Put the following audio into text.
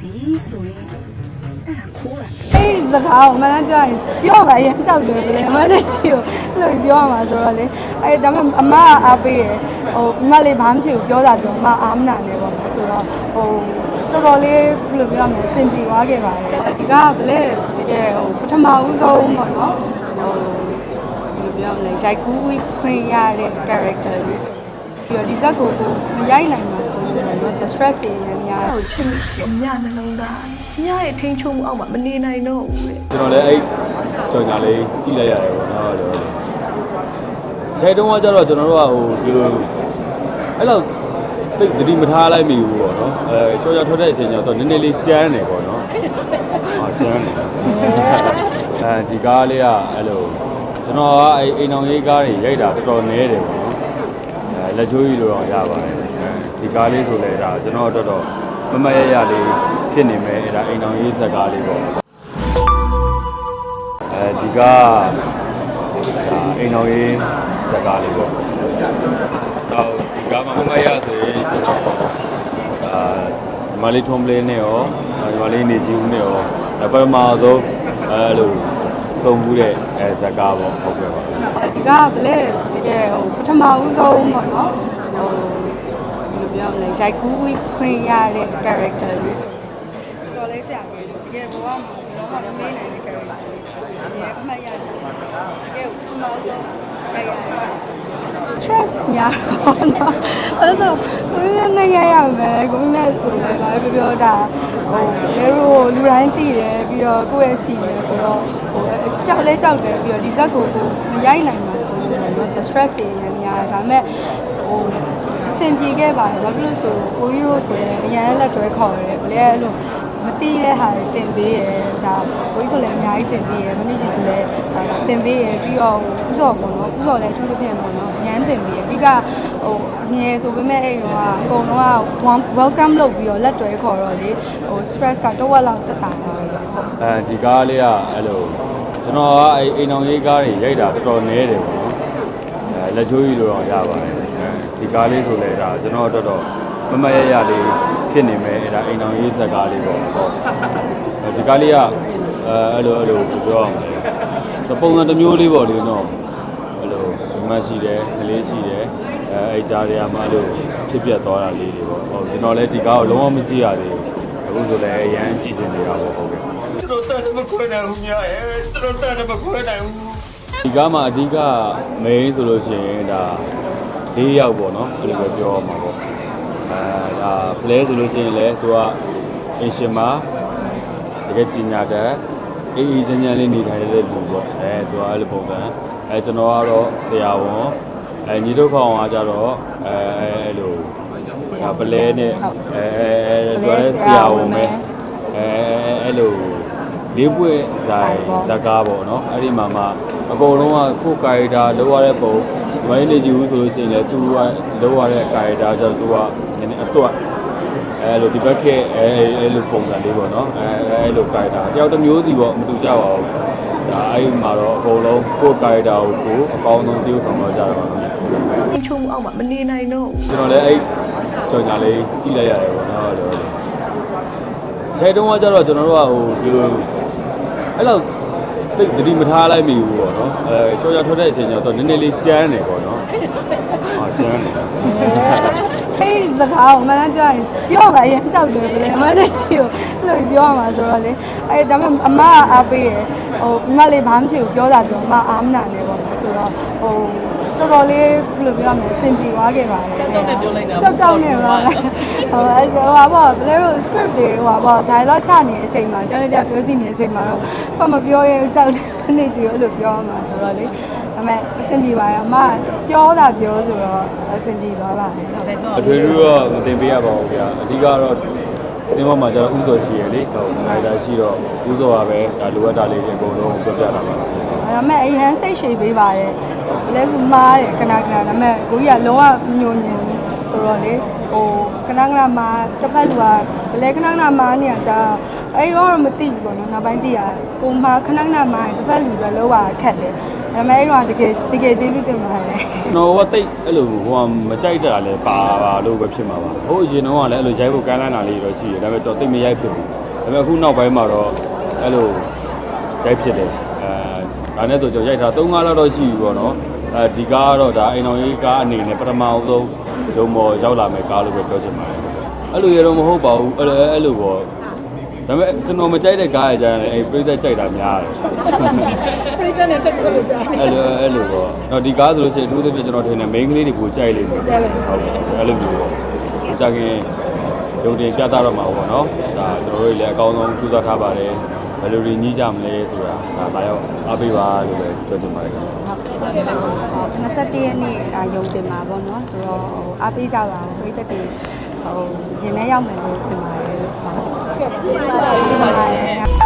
ပြီဆိုရင်အဲ့ဒါခိုးတာအဲ့ဒီစကားကိုမနက်ပြောရင်ပြောပါရင်ကြောက်တယ်လေအမနဲ့ချီကိုအဲ့လိုပြောရမှာဆိုတော့လေအဲ့ဒါမှအမကအားပေးရဟိုအမလေးဘာမှမဖြစ်ဘူးပြောတာပြောအမအားမနာနေပါဘူးဆိုတော့ဟိုတော်တော်လေးဘယ်လိုပြောရမလဲစင်ပြေသွားခဲ့ပါတယ်ဒီကဗလဲတကယ်ဟိုပထမဦးဆုံးပေါ့နော်ဟိုဘယ်လိုပြောရမလဲရိုက်ကူးခွင့်ရတဲ့ character လေးဆိုပြီးတော့ဒီဇက်ကိုကိုမရိုက်နိုင်မှာ ဆိုလို့လည်းနော် stress တွေလည်းများတယ်ဟိုချစ်မိညနှလုံးသားညရဲ့ထိန်းချုံမှုအောက်မှာမနေနိုင်တော့ဘူးလေကျွန်တော်လည်းအဲ့ကြောင်ညာလေးကြည့်လိုက်ရတယ်ပေါ့နော်ကျွန်တော်ရိုက်တုံးကကျတော့ကျွန်တော်တို့ကဟိုဒီလိုအဲ့လောက်တိတ်သတိမထားလိုက်မိဘူးပေါ့နော်အဲကြောင်ညာထွက်တဲ့အချိန်ကျတော့နည်းနည်းလေးကြမ်းတယ်ပေါ့နော်ဟာကြမ်းတယ်အဲဒီကားလေးကအဲ့လိုကျွန်တော်ကအဲ့အိမ်အောင်ရေးကားတွေရိုက်တာတော်တော်နည်းတယ်ပေါ့နော်အဲ လက်ချိုးကြီးလိုတော့ရပါတယ်အဲဒီကားလေးဆိုလဲဒါကျွန်တော်တော်တော်မမရရလေးဖြစ်နေမယ်အဲ့ဒါအိမ်အောင်ရေးဇက်ကားလေးပေါ့အဲဒီကဒါအိမ်တော်ရေးဇက်ကားလေးပေါ့။တော့ဒီကမှမမရဆိုရင်ကျွန်တော်အာမလေးထုံးပလေးနဲ့ရောမလေးနေကြီးဦးနဲ့ရောဒါပထမဆုံးအဲလိုစုံမှုတဲ့အဲဇက်ကားပေါ့ဟုတ်ကဲ့ပါဒီကဗလဲ တကယ်ဟိုပထမဦးဆုံးပေါ့နော်ဟိုဘယ်လိုပြောရမလဲရိုက်ကူးခွင့်ရတဲ့ character လေးဆိုတော်တော်လေးကြာပြီတကယ်ဘဝမှာတော့မမေးနိုင်တဲ့ character လေးတကယ်အမှတ်ရတယ်တကယ်ပထမဦးဆုံးရိုက်ရတယ် stress များတော့နော်အဲ့ဒါကိုယ်နဲ့နိုင်ရရမယ်ကိုယ်နဲ့ဆိုလည်းဘာပဲပြောပြောတာဟိုလေတို့လူတိုင်းသိတယ်ပြီးတော့ကိုယ့်ရဲ့စီတယ်ဆိုတော့ဟိုကြောက်လဲကြောက်တယ်ပြီးတော့ဒီဇက်ကိုကိုမရိုက်နိုင်မှာ ဆိုလို့လည်းနော် stress တွေလည်းများတယ်ဒါပေမဲ့ဟိုအဆင်ပြေခဲ့ပါတယ်ဘာဖြစ်လို့ဆိုကိုကြီးတို့ဆိုရင်အရန်လက်တွဲခေါ်ရတယ်ဘယ်လဲအဲ့လိုမတိတဲ့ဟာတွေတင်ပေးရဒါကိုကြီးဆိုလည်းအများကြီးတင်ပေးရမနစ်ရှိဆိုလည်းတင်ပေးရပြီးတော့ဥစော်ပေါ့နော်ဥစော်လည်းအထူးသဖြင့်ပေါ့နော်အရန်တင်ပေးရအဓိကဟိုအငယ်ဆိုပေမဲ့အဲ့တော့အကုန်လုံးက welcome လုပ်ပြီးတော့လက်တွဲခေါ်တော့လေဟို stress ကတော့ဝက်လောက်တက်တာပါပဲဟုတ်အဲဒီကားလေးကအဲ့လိုကျွန်တော်ကအဲ့အိမ်အောင်ရေးကားတွေရိုက်တာတော်တော်နည်းတယ်ပေါ့နော်အဲ လက်ချိုးကြီးလိုတော့ရပါတယ်အဲဒီကားလေးဆိုလဲဒါကျွန်တော်တော်တော်မမရရလေးဖြစ်နေမယ်အဲ့ဒါအိမ်အောင်ရေးဇက်ကားလေးပေါ့ဟုတ်ဒီကားလေးကအဲအဲ့လိုအဲ့လိုပြောရမယ်သပုံစံတစ်မျိုးလေးပေါ့လေနော်အဲ့လိုဒီမှရှိတယ်ကလေးရှိတယ်အဲအဲ့ကြားထဲမှာအဲ့လိုဖြစ်ပြတ်သွားတာလေးတွေပေါ့ဟုတ်ကျွန်တော်လည်းဒီကားကိုလုံးဝမကြည့်ရသေးဘူးအခုဆိုလည်းအရန်ကြည့်နေနေတာပေါ့ဟုတ်ကဲ့ကျွန်တော်တန်တယ်မခွဲနိုင်ဘူးများရဲ့ကျွန်တော်တန်တယ်မခွဲနိုင်ဘူး ဒီကားမှာအဓိက main ဆိုလို့ရှိရင်ဒါ၄ယောက်ပေါ့နော်အဲ့လိုပဲပြောရမှာပေါ့အဲဒါ play ဆိုလို့ရှိရင်လည်းသူကအင်ရှင်မှာတကယ်ပညာတတ်အေးအေးချမ်းချမ်းလေးနေထိုင်တဲ့လူပေါ့အဲသူကအဲ့လိုပုံစံအဲကျွန်တော်ကတော့ဆရာဝန်အဲညီတို့ခေါအောင်ကကြတော့အဲအဲ့လိုဒါပလဲနဲ့အဲအဲသူကဆရာဝန်ပဲအဲအဲ့လိုလေးပွင့်ဇာတ်ဇာကားပေါ့နော်အဲ့ဒီမှာမှ အကုန်လုံးကကိုယ်ကာရီတာလောက်ရတဲ့ပုံမင်းနေကြည့်ဘူးဆိုလို့ရှိရင်လည်းသူကလောက်ရတဲ့ကာရီတာကျတော့သူကနည်းနည်းအတော့အဲလိုဒီဘက်ကအဲအဲလိုပုံစံလေးပေါ့နော်အဲအဲလိုကာရီတာတယောက်တစ်မျိုးစီပေါ့မတူကြပါဘူးဒါအဲ့ဒီမှာတော့အကုန်လုံးကိုယ်ကာရီတာကိုကိုအကောင်းဆုံးတည်ဆောင်တော့ကြတာပါထိန်းချုံမှုအောက်မှာမနေနိုင်တော့ဘူးကျွန်တော်လည်းအဲ့ကြောင်ညာလေးကြည့်လိုက်ရတယ်ပေါ့နော်အဲ့လိုရိုက်တုံးကကျတော့ကျွန်တော်တို့ကဟိုဒီလိုအဲ့လောက် တိတ်သတိမထားလိုက်မိဘူးပေါ့နော်အဲကြောင်ညာထွက်တဲ့အချိန်ကျတော့နည်းနည်းလေးကြမ်းတယ်ပေါ့နော်ဟာကြမ်းတယ်အဲ့ဒီစကားကိုမနက်ပြောရင်ပြောပါရင်ကြောက်တယ်လေအမနဲ့ချီကိုအဲ့လိုပြောရမှာဆိုတော့လေအဲ့ဒါမှအမကအားပေးရဟိုအမလေးဘာမှမဖြစ်ဘူးပြောတာပြောအမအားမနာနေပါဘူးဆိုတော့ဟို တော်တော်လေးဘယ်လိုပြောရမလဲစင်ပြေသွားခဲ့ပါတယ်ကြောက်ကြောက်နဲ့ပြောလိုက်တာကြောက်ကြောက်နဲ့လားဟိုအဲ့ဟိုပါဘယ်လို script တွေဟိုပါ dialogue ချနေတဲ့အချိန်မှာတောင်းတပြောစီနေတဲ့အချိန်မှာတော့ဘာမပြောရဲကြောက်တယ်နေကြည့်လို့ပြောရမှာဆိုတော့လေဒါပေမဲ့အဆင်ပြေပါရဲ့အမပြောတာပြောဆိုတော့အဆင်ပြေသွားပါတယ်ဟုတ်အထွေထွေတော့မတင်ပေးရပါဘူးဗျာအဓိကတော့ စင်းမမှာကျတော့ဥစောရှိရလေဟုတ်နိုင်တာရှိတော့ဥစောကပဲဒါလိုအပ်တာလေးတွေအကုန်လုံးပြပြတာပါဆင်းဒါပေမဲ့အရင်စိတ်ရှည်ပေးပါတယ်လဲဆိုမားတယ်ခဏခဏဒါပေမဲ့ကိုကြီးကလုံးဝညိုညင်ဆိုတော့လေဟိုခဏခဏမာတစ်ဖက်လူကဘလဲခဏခဏမာနေရကြအဲ့တော့မသိဘူးပေါ့နော်နောက်ပိုင်းသိရကိုမာခဏခဏမာတစ်ဖက်လူကလောကခက်တယ်အဲ ဒါပေမဲ့အဲ့တော့တကယ်တကယ်ကျေးဇူးတင်ပါတယ်ကျွန်တော်ကတိတ်အဲ့လိုဟိုကမကြိုက်တာလည်းပါပါလို့ပဲဖြစ်မှာပါဟိုအရင်တော့ကလည်းအဲ့လိုရိုက်ဖို့ကမ်းလှမ်းတာလေးတော့ရှိတယ်ဒါပေမဲ့တော့တိတ်မရိုက်ဖြစ်ဘူးဒါပေမဲ့အခုနောက်ပိုင်းမှာတော့အဲ့လိုရိုက်ဖြစ်တယ်အဲဒါနဲ့ဆိုကျွန်တော်ရိုက်တာ3-5လောက်တော့ရှိပြီပေါ့နော်အဲဒီကားကတော့ဒါအိမ်တော်ကြီးကားအနေနဲ့ပထမအဆုံးရုံမော်ရောက်လာမယ်ကားလို့ပဲပြောချင်ပါတယ်အဲ့လိုရတော့မဟုတ်ပါဘူးအဲ့လိုအဲ့လိုပေါ့ ဒါပေမဲ့ကျွန်တော်မကြိုက်တဲ့ကားရကြတယ်အဲ့ပြိသက်ကြိုက်တာများတယ်ပြိဿနဲ့တက်ပြီးလို့ကြားအဲ့လိုအဲ့လိုပေါ့တော့ဒီကားဆိုလို့ရှိရင်အထူးသဖြင့်ကျွန်တော်ထင်တယ် main ကလေးတွေကိုကြိုက်လိမ့်မယ်ကြိုက်လိမ့်မယ်ဟုတ်ကဲ့အဲ့လိုမျိုးပေါ့အကြခင်ရုံတင်ပြသတော့မှာပေါ့နော်ဒါကျွန်တော်တို့လည်းအကောင်းဆုံးကြိုးစားထားပါတယ်ဘယ်လိုတွေညှိကြမလဲဆိုတာဒါလာရောက်အားပေးပါလို့လည်းပြောချင်ပါတယ်ခင်ဗျာ21ရက်နေ့ဒါရုံတင်မှာပေါ့နော်ဆိုတော့ဟိုအားပေးကြပါဦးပြိသက်တွေဟိုရင်ထဲရောက်မယ်လို့ထင်ပါတယ်ဟုတ်ကဲ့ကျေးဇူးပါတယ် เกื